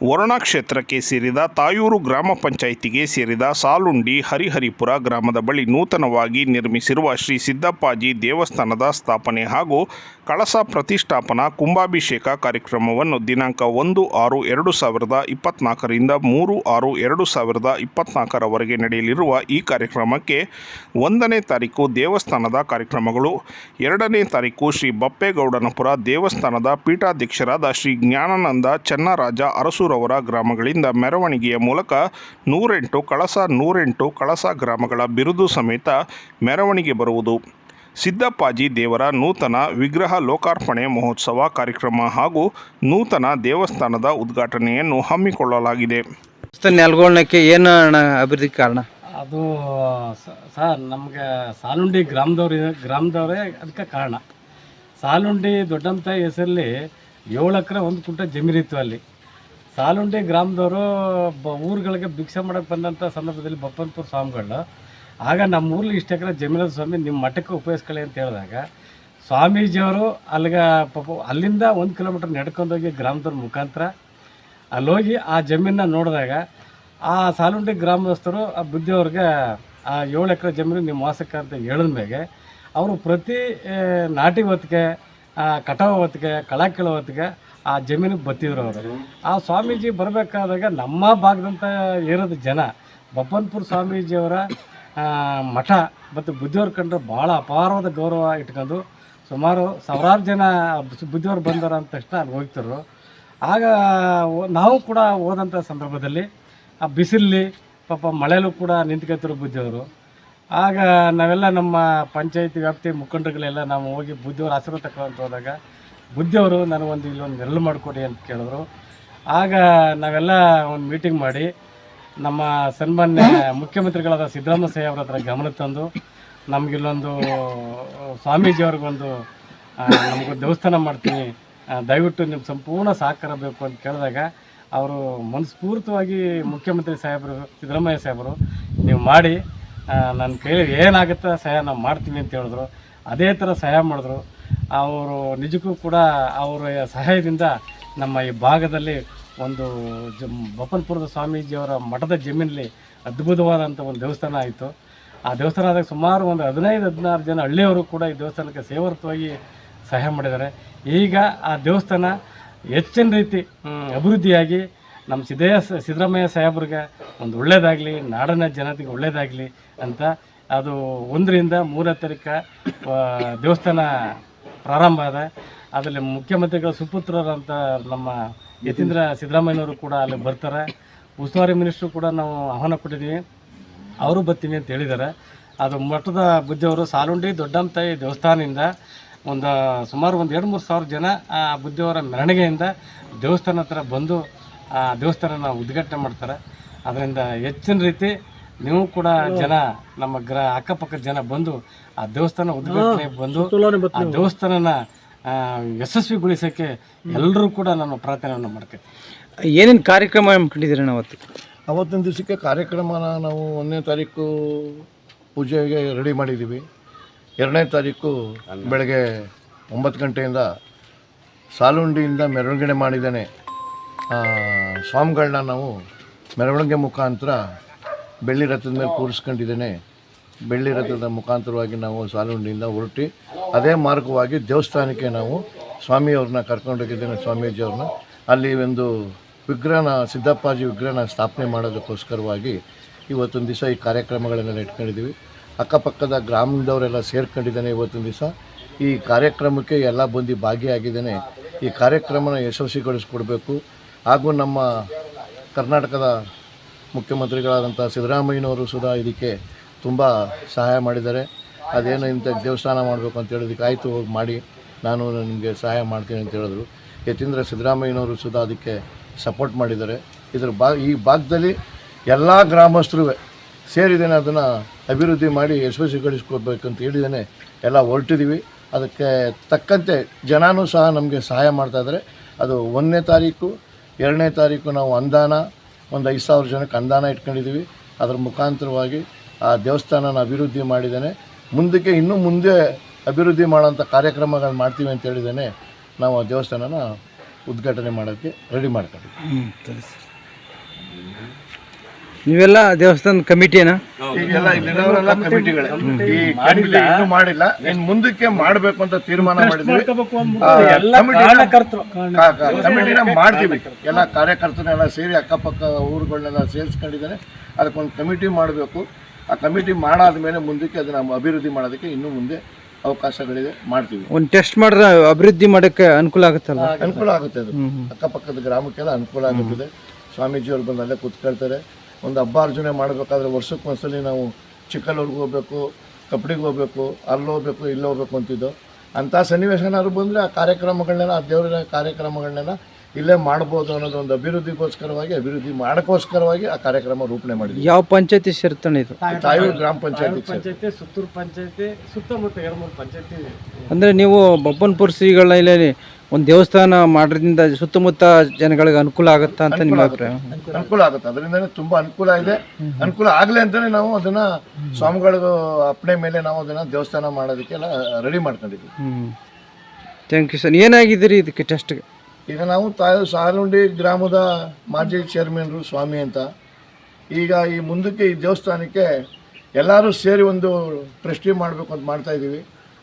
ವರುಣಾ ಕ್ಷೇತ್ರಕ್ಕೆ ಸೇರಿದ ತಾಯೂರು ಗ್ರಾಮ ಪಂಚಾಯಿತಿಗೆ ಸೇರಿದ ಸಾಲುಂಡಿ ಹರಿಹರಿಪುರ ಗ್ರಾಮದ ಬಳಿ ನೂತನವಾಗಿ ನಿರ್ಮಿಸಿರುವ ಶ್ರೀ ಸಿದ್ದಪ್ಪಾಜಿ ದೇವಸ್ಥಾನದ ಸ್ಥಾಪನೆ ಹಾಗೂ ಕಳಸ ಪ್ರತಿಷ್ಠಾಪನಾ ಕುಂಭಾಭಿಷೇಕ ಕಾರ್ಯಕ್ರಮವನ್ನು ದಿನಾಂಕ ಒಂದು ಆರು ಎರಡು ಸಾವಿರದ ಇಪ್ಪತ್ನಾಲ್ಕರಿಂದ ಮೂರು ಆರು ಎರಡು ಸಾವಿರದ ಇಪ್ಪತ್ನಾಲ್ಕರವರೆಗೆ ನಡೆಯಲಿರುವ ಈ ಕಾರ್ಯಕ್ರಮಕ್ಕೆ ಒಂದನೇ ತಾರೀಕು ದೇವಸ್ಥಾನದ ಕಾರ್ಯಕ್ರಮಗಳು, ಎರಡನೇ ತಾರೀಕು ಶ್ರೀ ಬಪ್ಪೇಗೌಡನಪುರ ದೇವಸ್ಥಾನದ ಪೀಠಾಧ್ಯಕ್ಷರಾದ ಶ್ರೀ ಜ್ಞಾನಾನಂದ ಚನ್ನರಾಜ ಅರಸೂರವರ ಗ್ರಾಮಗಳಿಂದ ಮೆರವಣಿಗೆಯ ಮೂಲಕ ನೂರೆಂಟು ಕಳಸ ನೂರೆಂಟು ಕಳಸ ಗ್ರಾಮಗಳ ಬಿರುದು ಸಮೇತ ಮೆರವಣಿಗೆ ಬರುವುದು. ಸಿದ್ದಪ್ಪಾಜಿ ದೇವರ ನೂತನ ವಿಗ್ರಹ ಲೋಕಾರ್ಪಣೆ ಮಹೋತ್ಸವ ಕಾರ್ಯಕ್ರಮ ಹಾಗೂ ನೂತನ ದೇವಸ್ಥಾನದ ಉದ್ಘಾಟನೆಯನ್ನು ಹಮ್ಮಿಕೊಳ್ಳಲಾಗಿದೆ. ನೆಲಗೊಳ್ಳಕ್ಕೆ ಏನು ಅಭಿವೃದ್ಧಿ ಕಾರಣ? ಅದು ಸ- ಸರ್ ನಮಗೆ ಸಾಲುಂಡಿ ಗ್ರಾಮದವ್ರು ಗ್ರಾಮದವರೇ ಅದಕ್ಕೆ ಕಾರಣ. ಸಾಲುಂಡಿ ದೊಡ್ಡಂತ ಹೆಸರಲ್ಲಿ ಏಳು ಎಕರೆ ಒಂದು ಕುಂಟ ಜಮೀನಿತ್ತು ಅಲ್ಲಿ. ಸಾಲುಂಡಿ ಗ್ರಾಮದವರು ಬ ಊರುಗಳಿಗೆ ಭಿಕ್ಷೆ ಮಾಡೋಕ್ಕೆ ಬಂದಂಥ ಸಂದರ್ಭದಲ್ಲಿ ಬಪ್ಪನ್ಪುರ ಸ್ವಾಮಿಗಳು ಆಗ ನಮ್ಮ ಊರಲ್ಲಿ ಇಷ್ಟು ಎಕರೆ ಜಮೀನದ ಸ್ವಾಮಿ ನಿಮ್ಮ ಮಠಕ್ಕೆ ಉಪಯೋಗಿಸ್ಕೊಳ್ಳಿ ಅಂತ ಹೇಳಿದಾಗ, ಸ್ವಾಮೀಜಿಯವರು ಅಲ್ಲಿಗೆ ಪಾಪ ಅಲ್ಲಿಂದ ಒಂದು ಕಿಲೋಮೀಟ್ರ್ ನಡ್ಕೊಂಡೋಗಿ ಗ್ರಾಮದವ್ರ ಮುಖಾಂತರ ಅಲ್ಲೋಗಿ ಆ ಜಮೀನನ್ನ ನೋಡಿದಾಗ, ಆ ಸಾಲುಂಡಿ ಗ್ರಾಮದಸ್ಥರು ಆ ಬುದ್ಧಿಯವ್ರಿಗೆ ಆ ಏಳು ಎಕರೆ ಜಮೀನು ನಿಮ್ಮ ವಾಸಕ್ಕೆ ಅಂತ ಹೇಳಿದ ಮೇಲೆ ಅವರು ಪ್ರತಿ ನಾಟಿ ಹೊತ್ತಿಗೆ ಕಟಾವು ಹೊತ್ತಿಗೆ ಕೀಳೋ ಹೊತ್ತಿಗೆ ಆ ಜಮೀನಿಗೆ ಬತ್ತಿದ್ರು ಅವರು. ಆ ಸ್ವಾಮೀಜಿ ಬರಬೇಕಾದಾಗ ನಮ್ಮ ಭಾಗದಂಥ ಇರೋದು ಜನ ಬಪ್ಪನ್ಪುರ ಸ್ವಾಮೀಜಿಯವರ ಮಠ ಮತ್ತು ಬುದ್ಧಿಯವ್ರ ಕಂಡ್ರೆ ಭಾಳ ಅಪಾರವಾದ ಗೌರವ ಇಟ್ಕೊಂಡು ಸುಮಾರು ಸಾವಿರಾರು ಜನ ಬುದ್ಧಿಯವ್ರು ಬಂದಾರ ಅಂದ ತಕ್ಷಣ ಅಲ್ಲಿ ಹೋಗ್ತಿರು ಆಗ ನಾವು ಕೂಡ ಹೋದಂಥ ಸಂದರ್ಭದಲ್ಲಿ ಆ ಬಿಸಿಲಲ್ಲಿ ಪಾಪ ಮಳೆಯಲ್ಲೂ ಕೂಡ ನಿಂತ್ಕೊತಿರು ಬುದ್ಧಿಯವರು. ಆಗ ನಾವೆಲ್ಲ ನಮ್ಮ ಪಂಚಾಯತಿ ವ್ಯಾಪ್ತಿ ಮುಖಂಡರುಗಳೆಲ್ಲ ನಾವು ಹೋಗಿ ಬುದ್ಧಿಯವ್ರ ಆಶೀರ್ವಾದ ತಕ್ಕಂತ ಹೋದಾಗ ಬುದ್ಧಿಯವರು ನನಗೊಂದು ಇಲ್ಲೊಂದು ನೆರಳು ಮಾಡಿಕೊಡಿ ಅಂತ ಕೇಳಿದ್ರು. ಆಗ ನಾವೆಲ್ಲ ಒಂದು ಮೀಟಿಂಗ್ ಮಾಡಿ ನಮ್ಮ ಸನ್ಮಾನ್ಯ ಮುಖ್ಯಮಂತ್ರಿಗಳಾದ ಸಿದ್ದರಾಮಯ್ಯ ಸಾಹೇಬ್ರ ಹತ್ರ ಗಮನ ತಂದು ನಮಗಿಲ್ಲೊಂದು ಸ್ವಾಮೀಜಿಯವ್ರಿಗೊಂದು ನಮಗೊಂದು ದೇವಸ್ಥಾನ ಮಾಡ್ತೀನಿ ದಯವಿಟ್ಟು ನಿಮ್ಮ ಸಂಪೂರ್ಣ ಸಹಕಾರ ಬೇಕು ಅಂತ ಕೇಳಿದಾಗ ಅವರು ಮನಸ್ಫೂರ್ತವಾಗಿ ಮುಖ್ಯಮಂತ್ರಿ ಸಾಹೇಬರು, ಸಿದ್ದರಾಮಯ್ಯ ಸಾಹೇಬರು, ನೀವು ಮಾಡಿ ನನ್ನ ಕೈಲಿ ಏನಾಗುತ್ತೆ ಸಹಾಯ ನಾವು ಮಾಡ್ತೀನಿ ಅಂತ ಹೇಳಿದ್ರು. ಅದೇ ಥರ ಸಹಾಯ ಮಾಡಿದ್ರು. ಅವರು ನಿಜಕ್ಕೂ ಕೂಡ ಅವರ ಸಹಾಯದಿಂದ ನಮ್ಮ ಈ ಭಾಗದಲ್ಲಿ ಒಂದು ಜ ಬಪ್ಪನ್ಪುರದ ಸ್ವಾಮೀಜಿಯವರ ಮಠದ ಜಮೀನಲ್ಲಿ ಅದ್ಭುತವಾದಂಥ ಒಂದು ದೇವಸ್ಥಾನ ಆಯಿತು. ಆ ದೇವಸ್ಥಾನದಾಗ ಸುಮಾರು ಒಂದು ಹದಿನೈದು, ಹದಿನಾರು ಜನ ಹಳ್ಳಿಯವರು ಕೂಡ ಈ ದೇವಸ್ಥಾನಕ್ಕೆ ಸೇವರ್ತವಾಗಿ ಸಹಾಯ ಮಾಡಿದ್ದಾರೆ. ಈಗ ಆ ದೇವಸ್ಥಾನ ಹೆಚ್ಚಿನ ರೀತಿ ಅಭಿವೃದ್ಧಿಯಾಗಿ ನಮ್ಮ ಸಿದ್ದಯ್ಯ ಸಿದ್ದರಾಮಯ್ಯ ಸಾಹೇಬ್ರಿಗೆ ಒಂದು ಒಳ್ಳೆಯದಾಗಲಿ ನಾಡಿನ ಜನತೆಗೆ ಒಳ್ಳೆಯದಾಗಲಿ ಅಂತ ಅದು ಒಂದರಿಂದ ಮೂರನೇ ತಾರೀಕು ದೇವಸ್ಥಾನ ಪ್ರಾರಂಭ ಆದ ಅದರಲ್ಲಿ ಮುಖ್ಯಮಂತ್ರಿಗಳ ಸುಪುತ್ರರಂತ ನಮ್ಮ ಯತೀಂದ್ರ ಸಿದ್ದರಾಮಯ್ಯನವರು ಕೂಡ ಅಲ್ಲಿ ಬರ್ತಾರೆ. ಉಸ್ತುವಾರಿ ಮಿನಿಸ್ಟ್ರು ಕೂಡ ನಾವು ಆಹ್ವಾನ ಕೊಟ್ಟಿದ್ದೀವಿ ಅವರು ಬರ್ತೀನಿ ಅಂತ ಹೇಳಿದ್ದಾರೆ ಅದು ಮಠದ ಬುದ್ಧಿಯವರು ಸಾಲುಂಡಿ ದೊಡ್ಡಂತಾಯಿ ದೇವಸ್ಥಾನದಿಂದ ಒಂದು ಸುಮಾರು ಒಂದು ಎರಡು ಮೂರು ಸಾವಿರ ಜನ ಆ ಬುದ್ಧಿಯವರ ಮೆರವಣಿಗೆಯಿಂದ ದೇವಸ್ಥಾನ ಹತ್ರ ಬಂದು ಆ ದೇವಸ್ಥಾನನ ಉದ್ಘಾಟನೆ ಮಾಡ್ತಾರೆ. ಅದರಿಂದ ಹೆಚ್ಚಿನ ರೀತಿ ನೀವು ಕೂಡ ಜನ ನಮ್ಮ ಗ್ರಹ ಅಕ್ಕಪಕ್ಕದ ಜನ ಬಂದು ಆ ದೇವಸ್ಥಾನ ಉದ್ಘಾಟನೆ ಬಂದು ಆ ದೇವಸ್ಥಾನನ ಯಶಸ್ವಿಗೊಳಿಸೋಕ್ಕೆ ಎಲ್ಲರೂ ಕೂಡ ನಾನು ಪ್ರಾರ್ಥನೆಯನ್ನು ಮಾಡ್ತೀನಿ ಏನೇನು ಕಾರ್ಯಕ್ರಮ ಹಮ್ಮಿಕೊಂಡಿದ್ದೀರಿ ಅವತ್ತು? ಅವತ್ತಿನ ದಿವಸಕ್ಕೆ ಕಾರ್ಯಕ್ರಮನ ನಾವು ಒಂದನೇ ತಾರೀಕು ಪೂಜೆಗೆ ರೆಡಿ ಮಾಡಿದ್ದೀವಿ. ಎರಡನೇ ತಾರೀಕು ಬೆಳಗ್ಗೆ ಒಂಬತ್ತು ಗಂಟೆಯಿಂದ ಸಾಲುಂಡಿಯಿಂದ ಮೆರವಣಿಗೆ ಮಾಡಿದ್ದೇನೆ. ಸ್ವಾಮಿಗಳನ್ನ ನಾವು ಮೆರವಣಿಗೆ ಮುಖಾಂತರ ಬೆಳ್ಳಿ ರಥದ ಮೇಲೆ ಕೂರಿಸ್ಕೊಂಡಿದ್ದೇನೆ. ಬೆಳ್ಳಿ ರಥದ ಮುಖಾಂತರವಾಗಿ ನಾವು ಸಾಲುಂಡಿಯಿಂದ ಹೊರಟಿ, ಅದೇ ಮಾರ್ಗವಾಗಿ ದೇವಸ್ಥಾನಕ್ಕೆ ನಾವು ಸ್ವಾಮಿಯವ್ರನ್ನ ಕರ್ಕೊಂಡೋಗಿದ್ದೇನೆ ಸ್ವಾಮೀಜಿಯವ್ರನ್ನ ಅಲ್ಲಿ ಒಂದು ವಿಗ್ರಹನ, ಸಿದ್ದಪ್ಪಾಜಿ ವಿಗ್ರಹನ ಸ್ಥಾಪನೆ ಮಾಡೋದಕ್ಕೋಸ್ಕರವಾಗಿ ಇವತ್ತೊಂದು ದಿವಸ ಈ ಕಾರ್ಯಕ್ರಮಗಳನ್ನೆಲ್ಲ ಇಟ್ಕೊಂಡಿದ್ದೀವಿ. ಅಕ್ಕಪಕ್ಕದ ಗ್ರಾಮದವರೆಲ್ಲ ಸೇರ್ಕೊಂಡಿದ್ದಾನೆ ಇವತ್ತೊಂದು ದಿವಸ. ಈ ಕಾರ್ಯಕ್ರಮಕ್ಕೆ ಎಲ್ಲ ಬಂದು ಭಾಗಿಯಾಗಿದ್ದೇನೆ. ಈ ಕಾರ್ಯಕ್ರಮನ ಯಶಸ್ವಿಗೊಳಿಸ್ಕೊಡ್ಬೇಕು. ಹಾಗೂ ನಮ್ಮ ಕರ್ನಾಟಕದ ಮುಖ್ಯಮಂತ್ರಿಗಳಾದಂಥ ಸಿದ್ದರಾಮಯ್ಯನವರು ಸುಧಾ ಇದಕ್ಕೆ ತುಂಬ ಸಹಾಯ ಮಾಡಿದ್ದಾರೆ. ಅದೇನು ಇಂಥ ದೇವಸ್ಥಾನ ಮಾಡಬೇಕು ಅಂತ ಹೇಳಿದಕ್ಕೆ ಆಯಿತು, ಹೋಗಿ ಮಾಡಿ. ನಾನು ನಿಮಗೆ ಸಹಾಯ ಮಾಡ್ತೀನಿ ಅಂತ ಹೇಳಿದ್ರು. ಯಾಕೆಂದರೆ ಸಿದ್ದರಾಮಯ್ಯನವರು ಸುಧಾ ಅದಕ್ಕೆ ಸಪೋರ್ಟ್ ಮಾಡಿದ್ದಾರೆ. ಇದ್ರ ಬಾ, ಈ ಭಾಗದಲ್ಲಿ ಎಲ್ಲ ಗ್ರಾಮಸ್ಥರು ಸೇರಿದ್ದೇನೆ, ಅದನ್ನು ಅಭಿವೃದ್ಧಿ ಮಾಡಿ ಯಶಸ್ವಿಗೊಳಿಸ್ಕೊಡ್ಬೇಕು ಅಂತ ಹೇಳಿದ್ದೇನೆ. ಎಲ್ಲ ಹೊರಟಿದ್ದೀವಿ ಅದಕ್ಕೆ ತಕ್ಕಂತೆ ಜನನೂ ಸಹ ನಮಗೆ ಸಹಾಯ ಮಾಡ್ತಾಯಿದ್ದಾರೆ ಅದು ಒಂದನೇ ತಾರೀಕು, ಎರಡನೇ ತಾರೀಕು ನಾವು ಅನುದಾನ ಒಂದು ಐದು ಸಾವಿರ ಜನಕ್ಕೆ ಅನುದಾನ ಇಟ್ಕೊಂಡಿದ್ದೀವಿ. ಅದರ ಮುಖಾಂತರವಾಗಿ ಆ ದೇವಸ್ಥಾನನ ಅಭಿವೃದ್ಧಿ ಮಾಡಿದ್ದೇನೆ. ಮುಂದಕ್ಕೆ ಇನ್ನೂ ಮುಂದೆ ಅಭಿವೃದ್ಧಿ ಮಾಡೋಂಥ ಕಾರ್ಯಕ್ರಮಗಳು ಮಾಡ್ತೀವಿ ಅಂತ ಹೇಳಿದ್ದೇನೆ. ನಾವು ಆ ದೇವಸ್ಥಾನನ ಉದ್ಘಾಟನೆ ಮಾಡೋಕ್ಕೆ ರೆಡಿ ಮಾಡ್ಕೊಂಡಿದ್ದೀವಿ. ನೀವೆಲ್ಲ ದೇವಸ್ಥಾನ ಕಮಿಟಿನಾ ಈಗೆಲ್ಲ ಇಲ್ಲಿರೋರೆಲ್ಲ ಕಮಿಟಿಗಳೇ. ಈ ಕಮಿಟಿ ಇನ್ನೂ ಮಾಡಿಲ್ಲ. ಇನ್ನು ಮುಂದಕ್ಕೆ ಮಾಡ್ಬೇಕು ಅಂತ ತೀರ್ಮಾನ ಮಾಡಿದ್ವಿ ಆ, ಕಮಿಟಿನ- ಕಾ- ಕಾ- ಕಮಿಟಿನ ಮಾಡ್ತೀವಿ. ಎಲ್ಲ ಕಾರ್ಯಕರ್ತನೆಲ್ಲ ಸೇರಿ ಅಕ್ಕಪಕ್ಕ ಊರುಗಳನ್ನೆಲ್ಲ ಸೇರಿಸ್ಕೊಂಡಿದ್ದಾರೆ ಅದಕ್ಕೊಂದು ಕಮಿಟಿ ಮಾಡಬೇಕು. ಆ ಕಮಿಟಿ ಮಾಡಾದ್ಮೇಲೆ ಮುಂದಕ್ಕೆ ಅದನ್ನ ಅಭಿವೃದ್ಧಿ ಮಾಡೋದಕ್ಕೆ ಇನ್ನೂ ಮುಂದೆ ಅವಕಾಶಗಳಿದೆ. ಮಾಡ್ತೀವಿ. ಒಂದು ಟೆಸ್ಟ್ ಮಾಡಿದ್ರೆ ಅಭಿವೃದ್ಧಿ ಮಾಡೋಕ್ಕೆ ಅನುಕೂಲ ಆಗುತ್ತಲ್ಲ ಅನುಕೂಲ ಆಗುತ್ತೆ ಅದು. ಅಕ್ಕಪಕ್ಕದ ಗ್ರಾಮಕ್ಕೆಲ್ಲ ಅನುಕೂಲ ಆಗುತ್ತದೆ. ಸ್ವಾಮೀಜಿಯವರು ಬಂದು ಅಲ್ಲೇ ಕೂತ್ಕೊಳ್ತಾರೆ. ಒಂದು ಹಬ್ಬ ಅರ್ಜುನೆ ಮಾಡಬೇಕಾದ್ರೆ ವರ್ಷಕ್ಕೆ ಒಂದ್ಸಲಿ ನಾವು ಚಿಕ್ಕಲ್ಲೂರ್ಗೆ ಹೋಗ್ಬೇಕು ಕಪ್ಪಡಿಗೆ ಹೋಗ್ಬೇಕು ಅಲ್ಲಿ ಹೋಗ್ಬೇಕು ಇಲ್ಲಿ ಹೋಗ್ಬೇಕು ಅಂತಿದ್ದು. ಅಂಥ ಸನ್ನಿವೇಶನಾದ್ರು ಬಂದರೆ ಆ ಕಾರ್ಯಕ್ರಮಗಳನ್ನೆಲ್ಲ ಆ ದೇವರ ಕಾರ್ಯಕ್ರಮಗಳನ್ನೆಲ್ಲ ಇಲ್ಲೇ ಮಾಡ್ಬೋದು ಅನ್ನೋದು ಒಂದು ಅಭಿವೃದ್ಧಿಗೋಸ್ಕರವಾಗಿ ಅಭಿವೃದ್ಧಿ ಮಾಡೋಕ್ಕೋಸ್ಕರವಾಗಿ ಆ ಕಾರ್ಯಕ್ರಮ ರೂಪಣೆ ಮಾಡಿದ್ವಿ. ಯಾವ ಪಂಚಾಯತಿ ಸೇರ್ತಾನೆ ಇದು? ತಾಯೂರು ಗ್ರಾಮ ಪಂಚಾಯತಿ ಪಂಚಾಯತಿ ಸುತ್ತೂರು ಪಂಚಾಯತಿ ಸುತ್ತಮುತ್ತ ಎರಡು ಮೂರು ಪಂಚಾಯತಿ ಅಂದರೆ ನೀವು ಬಬ್ಬನ್ಪುರ ಶ್ರೀಗಳ ಇಲ್ಲಿ ಒಂದು ದೇವಸ್ಥಾನ ಮಾಡೋದ್ರಿಂದ ಸುತ್ತಮುತ್ತ ಜನಗಳಿಗೆ ಅನುಕೂಲ ಆಗುತ್ತಾ ಅಂತ ನಿಮ್ಮ ಅಭಿಪ್ರಾಯ? ಅನುಕೂಲ ಆಗುತ್ತೆ. ಅದರಿಂದ ತುಂಬಾ ಅನುಕೂಲ ಇದೆ. ಅನುಕೂಲ ಆಗಲಿ ಅಂತಾನೆ ನಾವು ಅದನ್ನ ಸ್ವಾಮಿಗಳಿಗೂ ಅಪ್ಪಣೆ ಮೇಲೆ ನಾವು ಅದನ್ನ ದೇವಸ್ಥಾನ ಮಾಡೋದಕ್ಕೆಲ್ಲ ರೆಡಿ ಮಾಡ್ಕೊಂಡಿದ್ವಿ ಥ್ಯಾಂಕ್ ಯು ಸರ್ ಏನಾಗಿದ್ದೀರಿ ಇದಕ್ಕೆ ಟೆಸ್ಟ್ಗೆ ಈಗ ನಾವು ತಾಯಿ ಸಾಲುಂಡಿ ಗ್ರಾಮದ ಮಾಜಿ ಚೇರ್ಮನ್ರು ಸ್ವಾಮಿ ಅಂತ. ಈಗ ಈ ಮುಂದಕ್ಕೆ ಈ ದೇವಸ್ಥಾನಕ್ಕೆ ಎಲ್ಲರೂ ಸೇರಿ ಒಂದು ಟ್ರಸ್ಟಿ ಮಾಡಬೇಕು ಅಂತ ಮಾಡ್ತಾ ಇದ್ದೀವಿ.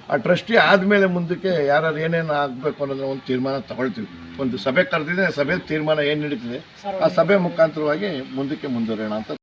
ಆ ಟ್ರಸ್ಟಿ ಆದಮೇಲೆ ಮುಂದಕ್ಕೆ ಯಾರು ಏನೇನು ಆಗಬೇಕು ಅನ್ನೋದನ್ನ ಒಂದು ತೀರ್ಮಾನ ತಗೊಳ್ತೀವಿ. ಒಂದು ಸಭೆ ಕರೆದಿದೆ ಸಭೆ ತೀರ್ಮಾನ ಏನು ನಡೀತಿದೆ, ಆ ಸಭೆ ಮುಖಾಂತರವಾಗಿ ಮುಂದಕ್ಕೆ ಮುಂದುವರಿಯೋಣ ಅಂತ